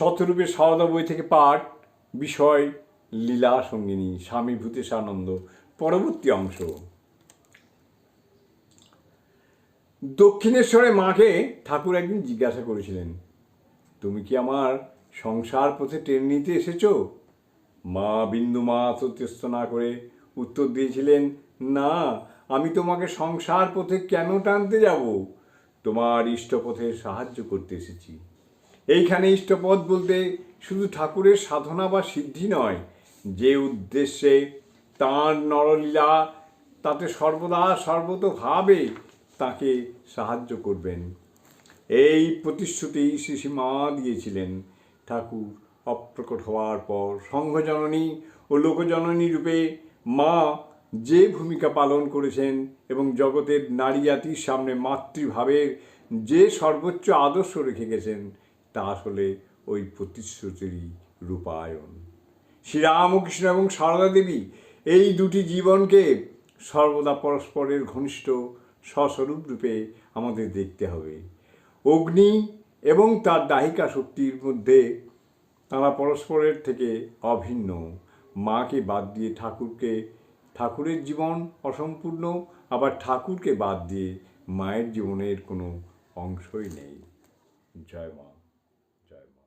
শতরূপে সারদা বই থেকে পাঠ, বিষয়, লীলা, সঙ্গিনী, স্বামী ভূতেশানন্দ, পরবর্তী অংশ। দক্ষিণেশ্বরে মাকে ঠাকুর একদিন জিজ্ঞাসা করেছিলেন, তুমি কি আমার সংসার পথে টেনে নিতে এসেছ? মা বিন্দু মা সত্যস্ত না করে উত্তর দিয়েছিলেন, না, আমি তোমাকে সংসার পথে কেন টানতে যাব? তোমার ইষ্টপথে সাহায্য করতে এসেছি। এইখানে ইষ্টপদ বলতে শুধু ঠাকুরের সাধনা বা সিদ্ধি নয়, যে উদ্দেশ্যে তাঁর নরলীলা, তাতে সর্বদা সর্বতভাবে তাকে সাহায্য করবেন। এই প্রতিশ্রুতি শ্রীমা দিয়েছিলেন। ঠাকুর অপ্রকট হওয়ার পর সংঘজননী ও লোকজননী রূপে মা যে ভূমিকা পালন করেছেন এবং জগতের নারী জাতির সামনে মাতৃভাবের যে সর্বোচ্চ আদর্শ রেখে গেছেন তা আসলে ওই প্রতিশ্রুতিরই রূপায়ণ। শ্রীরামকৃষ্ণ এবং সারদা দেবী এই দুটি জীবনকে সর্বদা পরস্পরের ঘনিষ্ঠ স্বস্বরূপ রূপে আমাদের দেখতে হবে। অগ্নি এবং তার দাহিকা শক্তির মধ্যে তারা পরস্পরের থেকে অভিন্ন। মাকে বাদ দিয়ে ঠাকুরকে, ঠাকুরের জীবন অসম্পূর্ণ, আবার ঠাকুরকে বাদ দিয়ে মায়ের জীবনের কোনো অংশই নেই। জয় মা। Joe